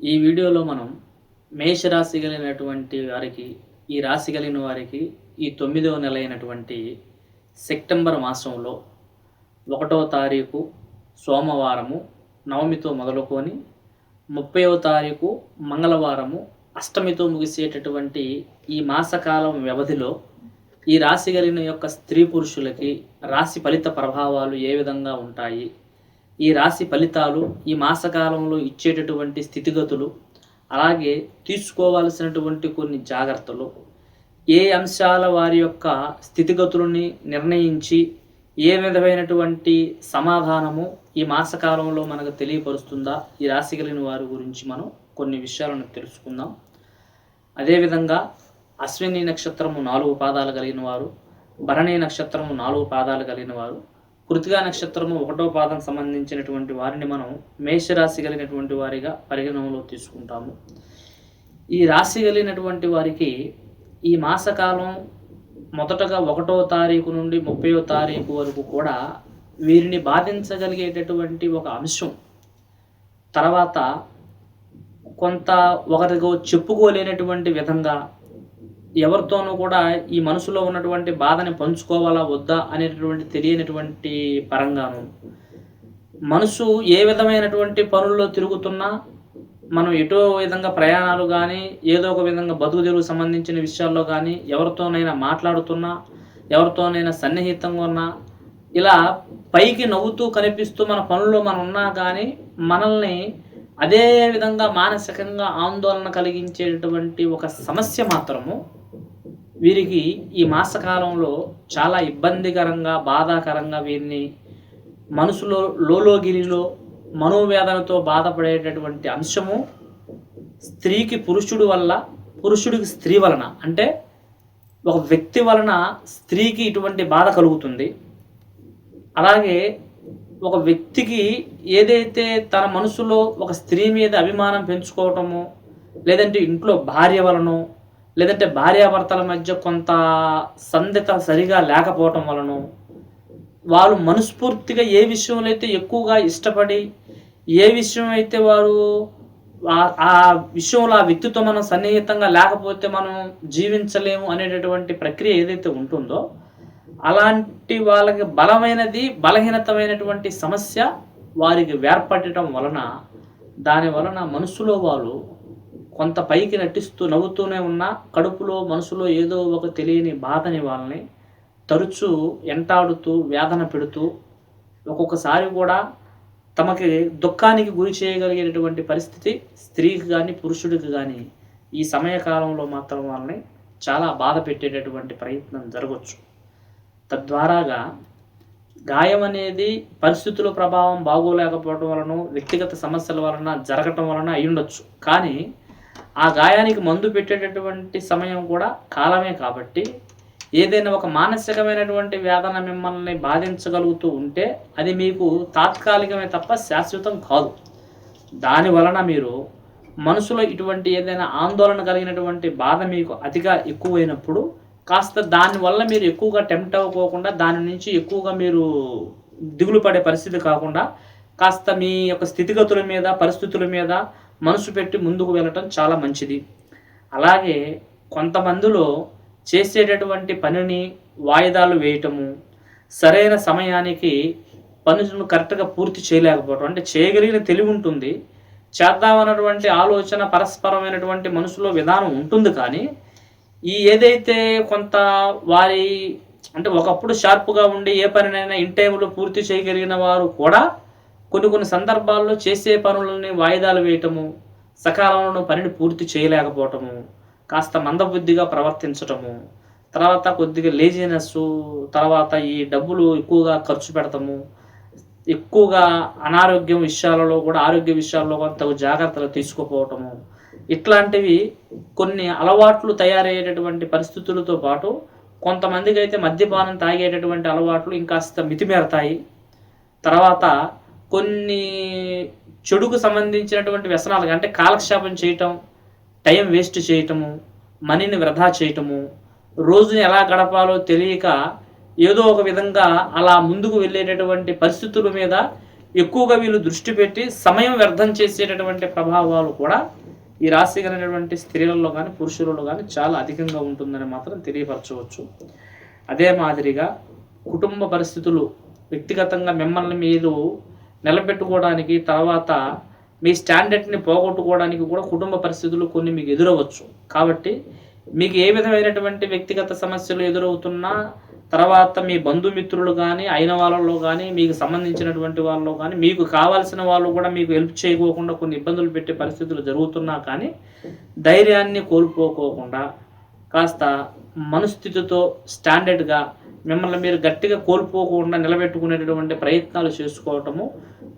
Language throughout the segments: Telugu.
ఈ వీడియోలో మనం మేషరాశి కలిగినటువంటి వారికి ఈ రాశి కలిగిన వారికి ఈ తొమ్మిదవ నెల అయినటువంటి సెప్టెంబర్ మాసంలో ఒకటవ తారీఖు సోమవారము నవమితో మొదలుకొని ముప్పైవ తారీఖు మంగళవారము అష్టమితో ముగిసేటటువంటి ఈ మాసకాలం వ్యవధిలో ఈ రాశి కలిగిన యొక్క స్త్రీ పురుషులకి రాశి ఫలిత ప్రభావాలు ఏ విధంగా ఉంటాయి? ఈ రాశి ఫలితాలు ఈ మాసకాలంలో ఇచ్చేటటువంటి స్థితిగతులు అలాగే తీసుకోవాల్సినటువంటి కొన్ని జాగ్రత్తలు. ఏ అంశాల వారి యొక్క స్థితిగతులని నిర్ణయించి ఏ విధమైనటువంటి సమాధానము ఈ మాసకాలంలో మనకు తెలియపరుస్తుందా ఈ రాశి కలిగిన వారి గురించి మనం కొన్ని విషయాలను తెలుసుకుందాం. అదేవిధంగా అశ్విని నక్షత్రము నాలుగు పాదాలు కలిగిన వారు భరణి నక్షత్రము నాలుగు పాదాలు కలిగిన వారు కృతిగా నక్షత్రము ఒకటో పాదం సంబంధించినటువంటి వారిని మనం మేషరాశి కలిగినటువంటి వారిగా పరిగణనలో తీసుకుంటాము. ఈ రాశి కలిగినటువంటి వారికి ఈ మాసకాలం మొదటగా ఒకటో తారీఖు నుండి ముప్పయో తారీఖు వరకు కూడా వీరిని బాధించగలిగేటటువంటి ఒక అంశం. తర్వాత కొంత ఒకరితో చెప్పుకోలేనటువంటి విధంగా ఎవరితోనూ కూడా ఈ మనసులో ఉన్నటువంటి బాధని పంచుకోవాలా వద్దా అనేటటువంటి తెలియనటువంటి పరంగాను. మనసు ఏ విధమైనటువంటి పనుల్లో తిరుగుతున్నా మనం ఎటో విధంగా ప్రయాణాలు కానీ ఏదో ఒక విధంగా బతుకు తెరువు సంబంధించిన విషయాల్లో కానీ ఎవరితోనైనా మాట్లాడుతున్నా ఎవరితోనైనా సన్నిహితంగా ఉన్నా ఇలా పైకి నవ్వుతూ కనిపిస్తూ మన పనుల్లో మనం ఉన్నా కానీ మనల్ని అదే విధంగా మానసికంగా ఆందోళన కలిగించేటటువంటి ఒక సమస్య మాత్రము వీరికి ఈ మాసకాలంలో చాలా ఇబ్బందికరంగా బాధాకరంగా వీరిని మనసులో లోలోగిరిలో మనోవేదనతో బాధపడేటటువంటి అంశము స్త్రీకి పురుషుడు వల్ల పురుషుడికి స్త్రీ వలన. అంటే ఒక వ్యక్తి వలన స్త్రీకి ఇటువంటి బాధ కలుగుతుంది. అలాగే ఒక వ్యక్తికి ఏదైతే తన మనసులో ఒక స్త్రీ మీద అభిమానం పెంచుకోవటము లేదంటే ఇంట్లో భార్య వలనో లేదంటే భార్యాభర్తల మధ్య కొంత సంధిత సరిగా లేకపోవటం వలన వాళ్ళు మనస్ఫూర్తిగా ఏ విషయంలో అయితే ఎక్కువగా ఇష్టపడి ఏ విషయం అయితే వారు ఆ- ఆ విషయంలో ఆ వ్యక్తితో మనం సన్నిహితంగా లేకపోతే మనం జీవించలేము అనేటటువంటి ప్రక్రియ ఏదైతే ఉంటుందో అలాంటి వాళ్ళకి బలమైనది బలహీనతమైనటువంటి సమస్య వారికి వేర్పడటం వలన దాని వలన మనసులో వాళ్ళు కొంత పైకి నటిస్తూ నవ్వుతూనే ఉన్నా కడుపులో మనసులో ఏదో ఒక తెలియని బాధని వాళ్ళని తరచూ ఎంటాడుతూ వేదన పెడుతూ ఒక్కొక్కసారి కూడా తమకి దుఃఖానికి గురి చేయగలిగేటటువంటి పరిస్థితి స్త్రీకి కానీ పురుషుడికి కానీ ఈ సమయకాలంలో మాత్రం వాళ్ళని చాలా బాధ పెట్టేటటువంటి ప్రయత్నం జరగవచ్చు తద్వారాగా గాయం అనేది పరిస్థితుల ప్రభావం బాగోలేకపోవడం వలన వ్యక్తిగత సమస్యల వలన జరగటం వలన అయ్యుండొచ్చు. కానీ ఆ గాయానికి మందు పెట్టేటటువంటి సమయం కూడా కాలమే కాబట్టి ఏదైనా ఒక మానసికమైనటువంటి వేదన మిమ్మల్ని బాధించగలుగుతూ ఉంటే అది మీకు తాత్కాలికమే తప్ప శాశ్వతం కాదు. దాని వలన మీరు మనసులో ఇటువంటి ఏదైనా ఆందోళన కలిగినటువంటి బాధ మీకు అతిగా ఎక్కువైనప్పుడు కాస్త దానివల్ల మీరు ఎక్కువగా టెంప్ట్ అవ్వకోకుండా దాని నుంచి ఎక్కువగా మీరు దిగులు పడే పరిస్థితి కాకుండా కాస్త మీ యొక్క స్థితిగతుల మీద పరిస్థితుల మీద మనసు పెట్టి ముందుకు వెళ్ళటం చాలా మంచిది. అలాగే కొంతమందిలో చేసేటటువంటి పనిని వాయిదాలు వేయటము సరైన సమయానికి పనులను కరెక్ట్గా పూర్తి చేయలేకపోవడం అంటే చేయగలిగిన తెలివి ఉంటుంది చేద్దామన్నటువంటి ఆలోచన పరస్పరమైనటువంటి మనసులో విధానం ఉంటుంది కానీ ఈ ఏదైతే కొంత వారి అంటే ఒకప్పుడు షార్ప్గా ఉండి ఏ పనినైనా ఇన్ టైంలో పూర్తి చేయగలిగిన వారు కూడా కొన్ని కొన్ని సందర్భాల్లో చేసే పనులని వాయిదాలు వేయటము సకాలంలో పనిని పూర్తి చేయలేకపోవటము కాస్త మందబుద్ధిగా ప్రవర్తించటము తర్వాత కొద్దిగా లేజినెస్ తర్వాత ఈ డబ్బులు ఎక్కువగా ఖర్చు పెడతాము ఎక్కువగా అనారోగ్యం విషయాలలో కూడా ఆరోగ్య విషయాల్లో కూడా తగు జాగ్రత్తలు తీసుకోపోవటము. ఇట్లాంటివి కొన్ని అలవాట్లు తయారయ్యేటటువంటి పరిస్థితులతో పాటు కొంతమందికి అయితే మద్యపానం తాగేటటువంటి అలవాట్లు ఇంకాస్త మితిమేరతాయి. తర్వాత కొన్ని చెడుకు సంబంధించినటువంటి వ్యసనాలు అంటే కాలక్షేపం చేయటం టైం వేస్ట్ చేయటము మనీని వృధా చేయటము రోజుని ఎలా గడపాలో తెలియక ఏదో ఒక విధంగా అలా ముందుకు వెళ్ళేటటువంటి పరిస్థితుల మీద ఎక్కువగా వీళ్ళు దృష్టి పెట్టి సమయం వ్యర్థం చేసేటటువంటి ప్రభావాలు కూడా ఈ రాశి కలిగినటువంటి స్త్రీలలో కానీ పురుషులలో కానీ చాలా అధికంగా ఉంటుందని మాత్రం తెలియపరచవచ్చు. అదే మాదిరిగా కుటుంబ పరిస్థితులు వ్యక్తిగతంగా మిమ్మల్ని మీరు నిలబెట్టుకోవడానికి తర్వాత మీ స్టాండర్డ్ని పోగొట్టుకోవడానికి కూడా కుటుంబ పరిస్థితులు కొన్ని మీకు ఎదురవచ్చు. కాబట్టి మీకు ఏ విధమైనటువంటి వ్యక్తిగత సమస్యలు ఎదురవుతున్నా తర్వాత మీ బంధుమిత్రులు కానీ అయిన వాళ్ళలో కానీ మీకు సంబంధించినటువంటి వాళ్ళలో కానీ మీకు కావాల్సిన వాళ్ళు కూడా మీకు హెల్ప్ చేయకోకుండా కొన్ని ఇబ్బందులు పెట్టే పరిస్థితులు జరుగుతున్నా కానీ ధైర్యాన్ని కోల్పోకోకుండా కాస్త మనస్థితితో స్టాండర్డ్గా మిమ్మల్ని మీరు గట్టిగా కోల్పోకుండా నిలబెట్టుకునేటటువంటి ప్రయత్నాలు చేసుకోవటము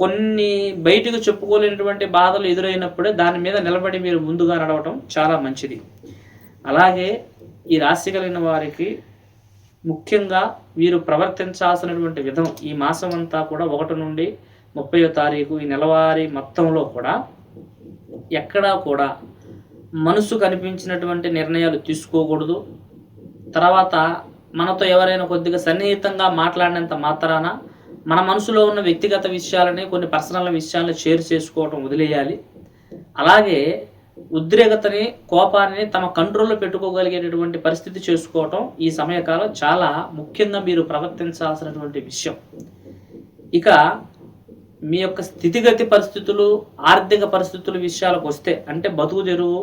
కొన్ని బయటకు చెప్పుకోలేనటువంటి బాధలు ఎదురైనప్పుడే దాని మీద నిలబడి మీరు ముందుగా నడవటం చాలా మంచిది. అలాగే ఈ రాశి కలిగిన వారికి ముఖ్యంగా వీరు ప్రవర్తించాల్సినటువంటి విధం ఈ మాసం అంతా కూడా ఒకటి నుండి ముప్పయో తారీఖు ఈ నెలవారీ మొత్తంలో కూడా ఎక్కడా కూడా మనసు కనిపించినటువంటి నిర్ణయాలు తీసుకోకూడదు. తర్వాత మనతో ఎవరైనా కొద్దిగా సన్నిహితంగా మాట్లాడినంత మాత్రాన మన మనసులో ఉన్న వ్యక్తిగత విషయాలని కొన్ని పర్సనల్ విషయాలను షేర్ చేసుకోవడం వదిలేయాలి. అలాగే ఉద్రేకతని కోపాన్ని తమ కంట్రోల్లో పెట్టుకోగలిగేటటువంటి పరిస్థితి చేసుకోవటం ఈ సమయకాలం చాలా ముఖ్యంగా మీరు ప్రవర్తించాల్సినటువంటి విషయం. ఇక మీ యొక్క స్థితిగతి పరిస్థితులు ఆర్థిక పరిస్థితుల విషయాలకు వస్తే అంటే బతుకు తెరువు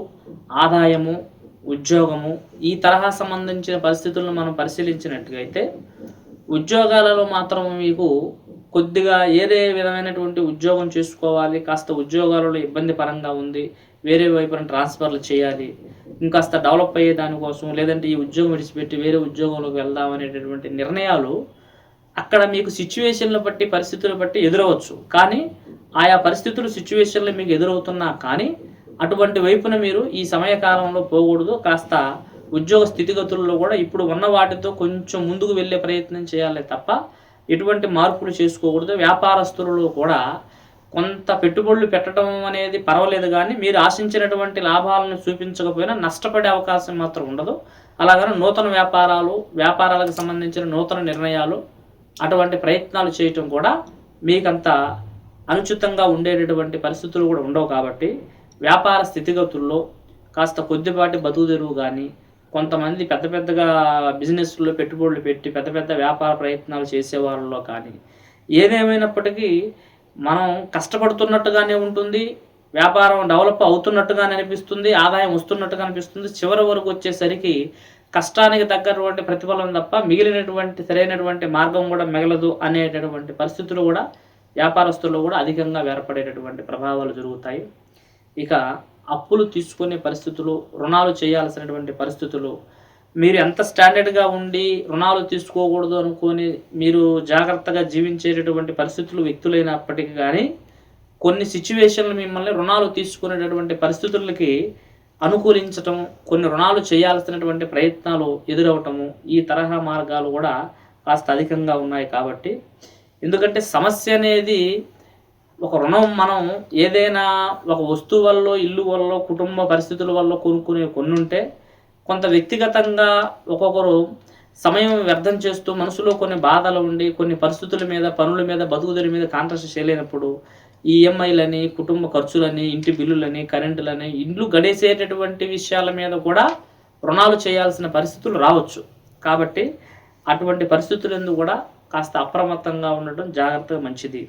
ఆదాయము ఉద్యోగము ఈ తరహా సంబంధించిన పరిస్థితులను మనం పరిశీలించినట్టుగైతే ఉద్యోగాలలో మాత్రం మీకు కొద్దిగా ఏదే విధమైనటువంటి ఉద్యోగం చేసుకోవాలి కాస్త ఉద్యోగాలలో ఇబ్బంది పరంగా ఉంది వేరే వైపున ట్రాన్స్ఫర్లు చేయాలి ఇంకాస్త డెవలప్ అయ్యే దానికోసం లేదంటే ఈ ఉద్యోగం విడిచిపెట్టి వేరే ఉద్యోగంలోకి వెళ్దాం అనేటటువంటి నిర్ణయాలు అక్కడ మీకు సిచ్యువేషన్లు బట్టి పరిస్థితులు బట్టి ఎదురవచ్చు. కానీ ఆయా పరిస్థితులు సిచ్యువేషన్లు మీకు ఎదురవుతున్నా కానీ అటువంటి వైపున మీరు ఈ సమయకాలంలో పోకూడదు. కాస్త ఉద్యోగ స్థితిగతుల్లో కూడా ఇప్పుడు ఉన్న వాటితో కొంచెం ముందుకు వెళ్ళే ప్రయత్నం చేయాలి తప్ప ఎటువంటి మార్పులు చేసుకోకూడదు. వ్యాపారస్తులలో కూడా కొంత పెట్టుబడులు పెట్టడం అనేది పర్వాలేదు కానీ మీరు ఆశించినటువంటి లాభాలను చూపించకపోయినా నష్టపడే అవకాశం మాత్రం ఉండదు. అలాగనే నూతన వ్యాపారాలు వ్యాపారాలకు సంబంధించిన నూతన నిర్ణయాలు అటువంటి ప్రయత్నాలు చేయటం కూడా మీకంత అనుచితంగా ఉండేటటువంటి పరిస్థితులు కూడా ఉండవు కాబట్టి వ్యాపార స్థితిగతుల్లో కాస్త కొద్దిపాటి బతుకు తెరువు కానీ కొంతమంది పెద్ద పెద్దగా బిజినెస్లో పెట్టుబడులు పెట్టి పెద్ద పెద్ద వ్యాపార ప్రయత్నాలు చేసేవాళ్ళలో కానీ ఏదేమైనప్పటికీ మనం కష్టపడుతున్నట్టుగానే ఉంటుంది వ్యాపారం డెవలప్ అవుతున్నట్టుగానే అనిపిస్తుంది ఆదాయం వస్తున్నట్టుగా అనిపిస్తుంది చివరి వరకు వచ్చేసరికి కష్టానికి తగ్గటువంటి ప్రతిఫలం తప్ప మిగిలినటువంటి సరైనటువంటి మార్గం కూడా మిగలదు అనేటటువంటి పరిస్థితులు కూడా వ్యాపారస్తుల్లో కూడా అధికంగా ఏర్పడేటటువంటి ప్రభావాలు జరుగుతాయి. ఇక అప్పులు తీసుకునే పరిస్థితులు రుణాలు చేయాల్సినటువంటి పరిస్థితులు. మీరు ఎంత స్టాండర్డ్గా ఉండి రుణాలు తీసుకోకూడదు అనుకొని మీరు జాగ్రత్తగా జీవించేటటువంటి పరిస్థితులు వ్యక్తులైనప్పటికీ కానీ కొన్ని సిచ్యువేషన్లు మిమ్మల్ని రుణాలు తీసుకునేటటువంటి పరిస్థితులకి అనుకూలించటం కొన్ని రుణాలు చేయాల్సినటువంటి ప్రయత్నాలు ఎదురవటము ఈ తరహా మార్గాలు కూడా కాస్త అధికంగా ఉన్నాయి కాబట్టి. ఎందుకంటే సమస్య అనేది ఒక రుణం మనం ఏదైనా ఒక వస్తువు వల్ల ఇల్లు వల్ల కుటుంబ పరిస్థితుల వల్ల కొనుక్కునే కొన్ని ఉంటే కొంత వ్యక్తిగతంగా ఒక్కొక్కరు సమయం వ్యర్థం చేస్తూ మనసులో కొన్ని బాధలు ఉండి కొన్ని పరిస్థితుల మీద పనుల మీద బతుకుదరి మీద కాంట్రాక్ట్ చేయలేనప్పుడు ఈఎంఐలని కుటుంబ ఖర్చులని ఇంటి బిల్లులని కరెంటులని ఇండ్లు గడేసేటటువంటి విషయాల మీద కూడా రుణాలు చేయాల్సిన పరిస్థితులు రావచ్చు. కాబట్టి అటువంటి పరిస్థితులందు కూడా కాస్త అప్రమత్తంగా ఉండటం జాగ్రత్తగా మంచిది.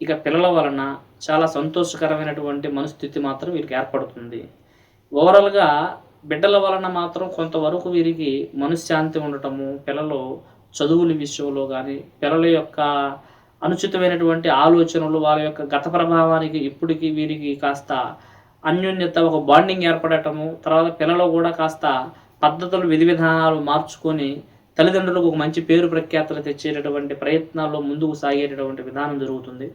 ఇక పిల్లల వలన చాలా సంతోషకరమైనటువంటి మనస్థితి మాత్రం వీరికి ఏర్పడుతుంది. ఓవరాల్గా బిడ్డల వలన మాత్రం కొంతవరకు వీరికి మనశ్శాంతి ఉండటము పిల్లలు చదువుల విషయంలో కానీ పిల్లల యొక్క అనుచితమైనటువంటి ఆలోచనలు వాళ్ళ యొక్క గత ప్రభావానికి ఇప్పటికి వీరికి కాస్త అన్యోన్యత ఒక బాండింగ్ ఏర్పడటము తర్వాత పిల్లలు కూడా కాస్త పద్ధతులు విధి విధానాలు మార్చుకొని తల్లిదండ్రులకు ఒక మంచి పేరు ప్రఖ్యాతలు తెచ్చేటటువంటి ప్రయత్నాల్లో ముందుకు సాగేటటువంటి విధానం జరుగుతుంది.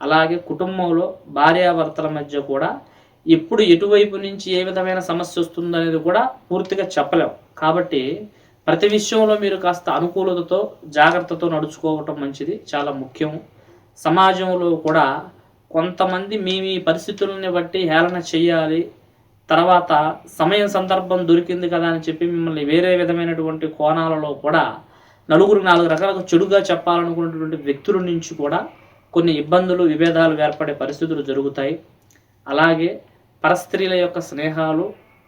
అలాగే కుటుంబంలో భార్యాభర్తల మధ్య కూడా ఎప్పుడు ఎటువైపు నుంచి ఏ విధమైన సమస్య వస్తుందనేది కూడా పూర్తిగా చెప్పలేం. కాబట్టి ప్రతి విషయంలో మీరు కాస్త అనుకూలతతో జాగ్రత్తతో నడుచుకోవటం మంచిది చాలా ముఖ్యం. సమాజంలో కూడా కొంతమంది మీ మీ పరిస్థితులని బట్టి హేళన చేయాలి. తర్వాత సమయం సందర్భం దొరికింది కదా అని చెప్పి మిమ్మల్ని వేరే విధమైనటువంటి కోణాలలో కూడా నలుగురు నాలుగు రకాలుగా చెడుగా చెప్పాలనుకున్నటువంటి వ్యక్తుల నుంచి కూడా కొన్ని ఇబ్బందులు విభేదాలు ఏర్పడే పరిస్థితులు జరుగుతాయి. అలాగే పరస్త్రీల యొక్క స్నేహాలు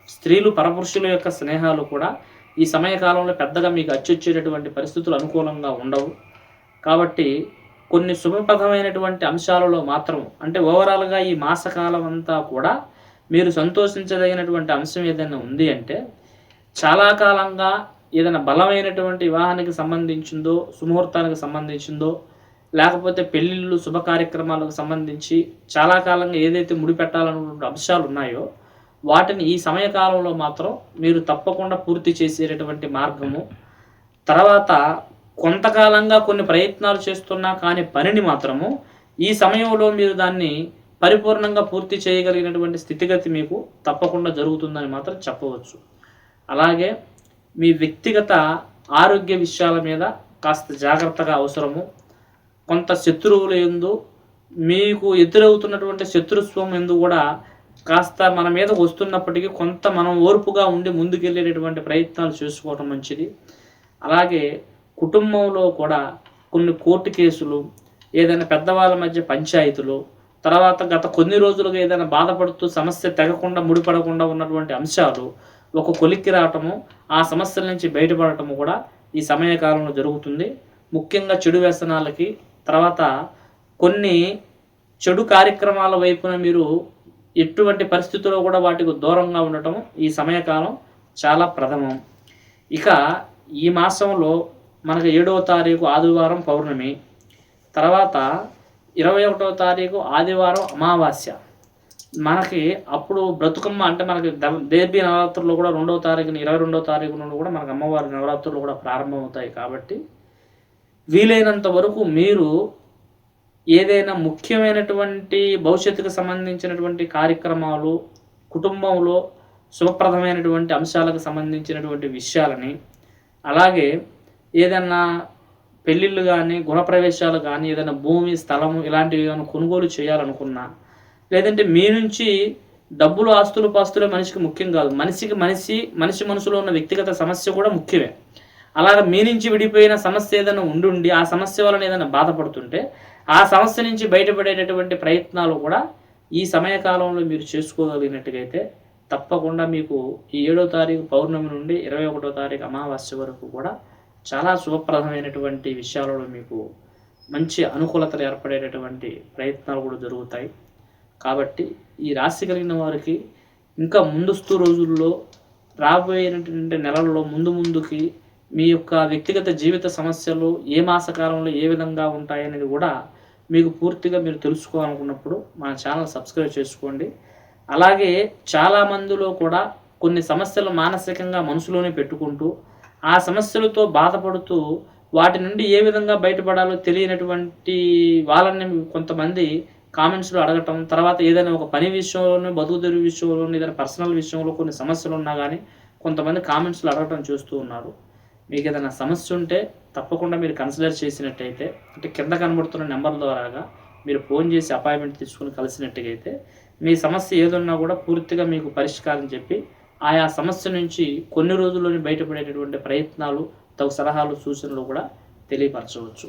స్త్రీలు పరపురుషుల యొక్క స్నేహాలు కూడా ఈ సమయకాలంలో పెద్దగా మీకు అచ్చొచ్చేటటువంటి పరిస్థితులు అనుకూలంగా ఉండవు. కాబట్టి కొన్ని శుభప్రదమైనటువంటి అంశాలలో మాత్రం అంటే ఓవరాల్గా ఈ మాసకాలం అంతా కూడా మీరు సంతోషించదగినటువంటి అంశం ఏదైనా ఉంది అంటే చాలా కాలంగా ఏదైనా బలమైనటువంటి వివాహానికి సంబంధించిందో సుముహూర్తానికి సంబంధించిందో లేకపోతే పెళ్ళిళ్ళు శుభ కార్యక్రమాలకు సంబంధించి చాలా కాలంగా ఏదైతే ముడిపెట్టాలనుకున్న అంశాలు ఉన్నాయో వాటిని ఈ సమయకాలంలో మాత్రం మీరు తప్పకుండా పూర్తి చేసేటటువంటి మార్గము. తర్వాత కొంతకాలంగా కొన్ని ప్రయత్నాలు చేస్తున్నా కానీ పనిని మాత్రము ఈ సమయంలో మీరు దాన్ని పరిపూర్ణంగా పూర్తి చేయగలిగినటువంటి స్థితిగతి మీకు తప్పకుండా జరుగుతుందని మాత్రం చెప్పవచ్చు. అలాగే మీ వ్యక్తిగత ఆరోగ్య విషయాల మీద కాస్త జాగ్రత్తగా అవసరము. కొంత శత్రువులు ఎందు మీకు ఎదురవుతున్నటువంటి శత్రుత్వం ఎందు కూడా కాస్త మన మీద వస్తున్నప్పటికీ కొంత మనం ఓర్పుగా ఉండి ముందుకెళ్ళేటటువంటి ప్రయత్నాలు చేసుకోవటం మంచిది. అలాగే కుటుంబంలో కూడా కొన్ని కోర్టు కేసులు ఏదైనా పెద్దవాళ్ళ మధ్య పంచాయతీలు తర్వాత గత కొన్ని రోజులుగా ఏదైనా బాధపడుతూ సమస్య తెగకుండా ముడిపడకుండా ఉన్నటువంటి అంశాలు ఒక కొలిక్కి రావటము ఆ సమస్యల నుంచి బయటపడటము కూడా ఈ సమయకాలంలో జరుగుతుంది. ముఖ్యంగా చెడు వ్యసనాలకి తర్వాత కొన్ని చెడు కార్యక్రమాల వైపున మీరు ఎటువంటి పరిస్థితుల్లో కూడా వాటికి దూరంగా ఉండటం ఈ సమయకాలం చాలా ప్రథమం. ఇక ఈ మాసంలో మనకు ఏడవ తారీఖు ఆదివారం పౌర్ణమి తర్వాత ఇరవై ఒకటవ తారీఖు ఆదివారం అమావాస్య. మనకి అప్పుడు బ్రతుకమ్మ అంటే మనకి ద- నవరాత్రులు కూడా రెండవ తారీఖున ఇరవై రెండవ తారీఖు నుండి కూడా మనకు అమ్మవారి నవరాత్రులు కూడా ప్రారంభమవుతాయి కాబట్టి వీలైనంత వరకు మీరు ఏదైనా ముఖ్యమైనటువంటి భవిష్యత్తుకు సంబంధించినటువంటి కార్యక్రమాలు కుటుంబంలో శుభప్రదమైనటువంటి అంశాలకు సంబంధించినటువంటి విషయాలని అలాగే ఏదైనా పెళ్ళిళ్ళు కానీ గృహప్రవేశాలు కానీ ఏదైనా భూమి స్థలము ఇలాంటివి ఏమైనా కొనుగోలు చేయాలనుకున్నా లేదంటే మీ నుంచి డబ్బులు ఆస్తులు పాస్తులే మనిషికి ముఖ్యం కాదు. మనిషికి మనిషి మనిషి మనసులో ఉన్న వ్యక్తిగత సమస్య కూడా ముఖ్యమే. అలాగే మీ నుంచి విడిపోయిన సమస్య ఏదైనా ఉండుండి ఆ సమస్య వలన ఏదైనా బాధపడుతుంటే ఆ సమస్య నుంచి బయటపడేటటువంటి ప్రయత్నాలు కూడా ఈ సమయకాలంలో మీరు చేసుకోగలిగినట్టుగైతే తప్పకుండా మీకు ఈ ఏడో తారీఖు పౌర్ణమి నుండి ఇరవై ఒకటో తారీఖు అమావాస్య వరకు కూడా చాలా శుభప్రదమైనటువంటి విషయాలలో మీకు మంచి అనుకూలతలు ఏర్పడేటటువంటి ప్రయత్నాలు కూడా జరుగుతాయి. కాబట్టి ఈ రాశి కలిగిన వారికి ఇంకా ముందస్తు రోజుల్లో రాబోయేటువంటి నెలల్లో ముందు ముందుకి మీ యొక్క వ్యక్తిగత జీవిత సమస్యలు ఏ మాసకాలంలో ఏ విధంగా ఉంటాయనేది కూడా మీకు పూర్తిగా మీరు తెలుసుకోవాలనుకున్నప్పుడు మన ఛానల్ సబ్స్క్రైబ్ చేసుకోండి. అలాగే చాలా మందిలో కూడా కొన్ని సమస్యలు మానసికంగా మనసులోనే పెట్టుకుంటూ ఆ సమస్యలతో బాధపడుతూ వాటి నుండి ఏ విధంగా బయటపడాలో తెలియనటువంటి వాళ్ళని కొంతమంది కామెంట్స్లో అడగటం తర్వాత ఏదైనా ఒక పని విషయంలోనే బతుకు తెరువు విషయంలోనే ఏదైనా పర్సనల్ విషయంలో కొన్ని సమస్యలు ఉన్నా కానీ కొంతమంది కామెంట్స్లో అడగటం చూస్తూ ఉన్నారు. మీకు ఏదైనా సమస్య ఉంటే తప్పకుండా మీరు కన్సిడర్ చేసినట్టయితే అంటే కింద కనబడుతున్న నెంబర్ ద్వారాగా మీరు ఫోన్ చేసి అపాయింట్మెంట్ తీసుకుని కలిసినట్టుగా అయితే మీ సమస్య ఏదున్నా కూడా పూర్తిగా మీకు పరిష్కారం చెప్పి ఆయా సమస్య నుంచి కొన్ని రోజుల్లోనే బయటపడేటటువంటి ప్రయత్నాలు తగు సలహాలు సూచనలు కూడా తెలియపరచవచ్చు.